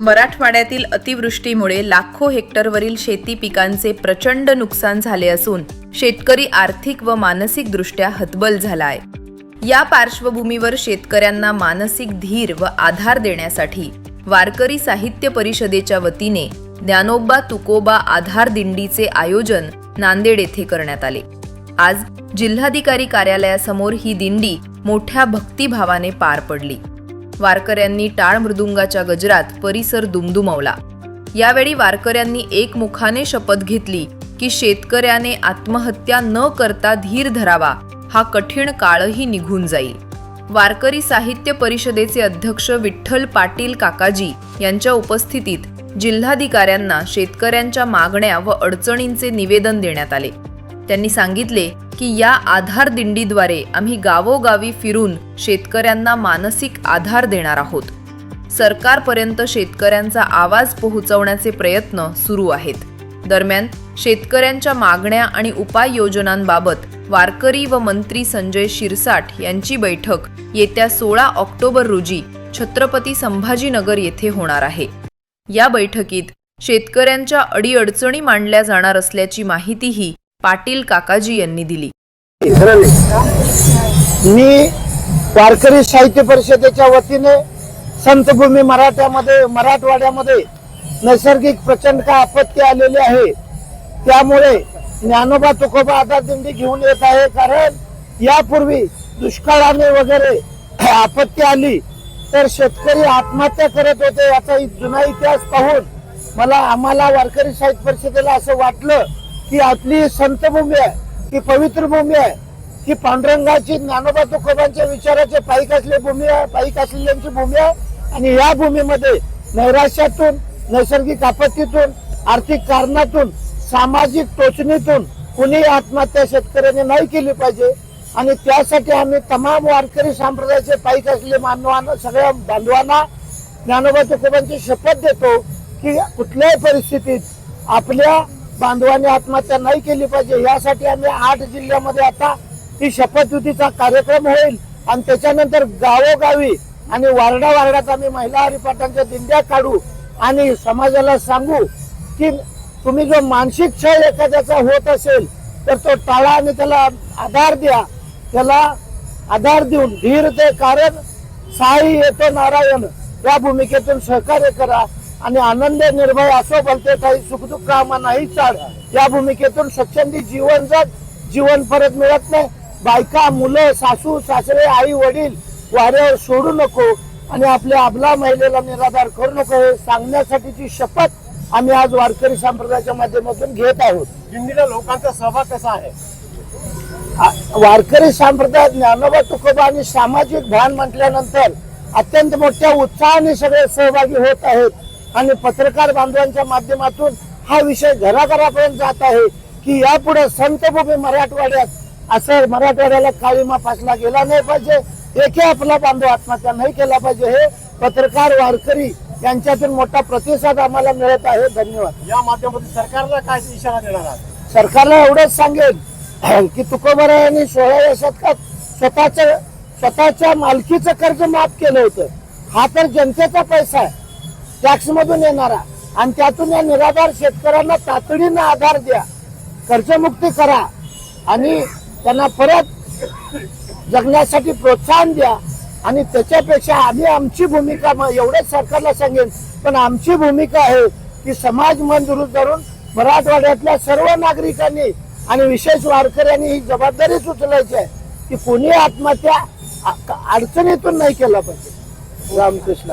मराठवाड्यातील अतिवृष्टीमुळे लाखो हेक्टरवरील शेती पिकांचे प्रचंड नुकसान झाले असून शेतकरी आर्थिक व मानसिकदृष्ट्या हतबल झालाय. या पार्श्वभूमीवर शेतकऱ्यांना मानसिक धीर व आधार देण्यासाठी वारकरी साहित्य परिषदेच्या वतीने ज्ञानोबा तुकोबा आधार दिंडीचे आयोजन नांदेड येथे करण्यात आले. आज जिल्हाधिकारी कार्यालयासमोर ही दिंडी मोठ्या भक्तिभावाने पार पडली. वारकऱ्यांनी टाळ मृदुंगाच्या गजरात परिसर दुमदुमवला. यावेळी वारकऱ्यांनी एकमुखाने शपथ घेतली की शेतकऱ्याने आत्महत्या न करता धीर धरावा हा कठीण काळही निघून जाईल. वारकरी साहित्य परिषदेचे अध्यक्ष विठ्ठल पाटील काकाजी यांच्या उपस्थितीत जिल्हाधिकाऱ्यांना शेतकऱ्यांच्या मागण्या व अडचणींचे निवेदन देण्यात आले. त्यांनी सांगितले की या आधार दिंडीद्वारे आम्ही गावोगावी फिरून शेतकऱ्यांना मानसिक आधार देणार आहोत. सरकारपर्यंत शेतकऱ्यांचा आवाज पोहोचवण्याचे प्रयत्न सुरू आहेत. दरम्यान शेतकऱ्यांच्या मागण्या आणि उपाययोजनांबाबत वारकरी व मंत्री संजय शिरसाट यांची बैठक येत्या सोळा ऑक्टोबर रोजी छत्रपती संभाजीनगर येथे होणार आहे. या बैठकीत शेतकऱ्यांच्या अडीअडचणी मांडल्या जाणार असल्याची माहितीही पाटील काकाजी यांनी दिली. मी वारकरी साहित्य परिषदेच्या वतीने संतभूमी मराठ्यामध्ये मराठवाड्यामध्ये नैसर्गिक प्रचंड का आपत्ती आलेली आहे. त्यामुळे ज्ञानोबा तुकोबा आता दिंडी घेऊन येत आहे. कारण यापूर्वी दुष्काळाने वगैरे आपत्ती आली तर शेतकरी आत्महत्या करत होते याचा जुना इतिहास पाहून मला आम्हाला वारकरी साहित्य परिषदेला असं वाटलं की आपली संतभूमी आहे. ही पवित्र भूमी आहे. ही पांडुरंगाची ज्ञानोबा तुकोबांच्या विचाराचे पाईक असलेली भूमी आहे पाईक असलेल्यांची भूमी आहे. आणि या भूमीमध्ये नैराश्यातून नैसर्गिक आपत्तीतून आर्थिक कारणातून सामाजिक टोचणीतून कुणीही आत्महत्या शेतकऱ्याने नाही केली पाहिजे. आणि त्यासाठी आम्ही तमाम वारकरी संप्रदायाचे पाईक असलेले मानवांना सगळ्या बांधवांना ज्ञानोबा तुकोबांची शपथ देतो की कुठल्याही परिस्थितीत आपल्या बांधवांनी आत्महत्या नाही केली पाहिजे. यासाठी आम्ही आठ जिल्ह्यामध्ये आता ही शपथविधीचा कार्यक्रम होईल. आणि त्याच्यानंतर गावोगावी आणि वारडा वारडात आम्ही महिला हरिपाठांच्या दिंड्या काढू. आणि समाजाला सांगू की तुम्ही जो मानसिक छळ एखाद्याचा होत असेल तर तो टाळा आणि त्याला आधार द्या. त्याला आधार देऊन धीर दे. कारण साई येतो नारायण. या भूमिकेतून सहकार्य करा. आणि आनंद निर्भय असो बोलते काही सुखदुःख आम्हा नाही चाड या भूमिकेतून स्वच्छंदी जीवन जग. जीवन परत मिळत नाही. बायका मुलं सासू सासरे आई वडील वाऱ्यावर सोडू नको आणि आपल्या अबला महिलेला निराधार करू नको. हे सांगण्यासाठीची शपथ आम्ही आज वारकरी संप्रदायाच्या माध्यमातून घेत आहोत. दिंडीला लोकांचा सहभाग कसा आहे? वारकरी संप्रदायात ज्ञानोबा तुकोबा आणि सामाजिक भान म्हटल्यानंतर अत्यंत मोठ्या उत्साहाने सगळे सहभागी होत आहेत. आणि पत्रकार बांधवांच्या माध्यमातून हा विषय घराघरापर्यंत जात आहे की यापुढे संतभूमी मराठवाड्यात असं मराठवाड्याला काळीमा फासला गेला नाही पाहिजे एकही आपला बांधव आत्महत्या नाही केला पाहिजे हे पत्रकार वारकरी यांच्यातून मोठा प्रतिसाद आम्हाला मिळत आहे. धन्यवाद. या माध्यमातून सरकारला काय इशारा देणार आहात? सरकारला एवढंच सांगेल की तुकोबरायांनी सोळाव्या शतकात स्वतःच स्वतःच्या मालकीचं कर्ज माफ केलं होतं. हा तर जनतेचा पैसा आहे. टॅक्स मधून येणारा. आणि त्यातून या निराधार शेतकऱ्यांना तातडीनं आधार द्या. कर्जमुक्ती करा. आणि त्यांना परत जगण्यासाठी प्रोत्साहन द्या. आणि त्याच्यापेक्षा आम्ही आमची भूमिका म- एवढंच सरकारला सांगेन पण आमची भूमिका आहे की समाज मन दुरुस्त धरून मराठवाड्यातल्या सर्व नागरिकांनी आणि विशेष वारकऱ्यांनी ही जबाबदारीच उचलायची आहे की कोणी आत्महत्या अडचणीतून नाही केला पाहिजे. रामकृष्ण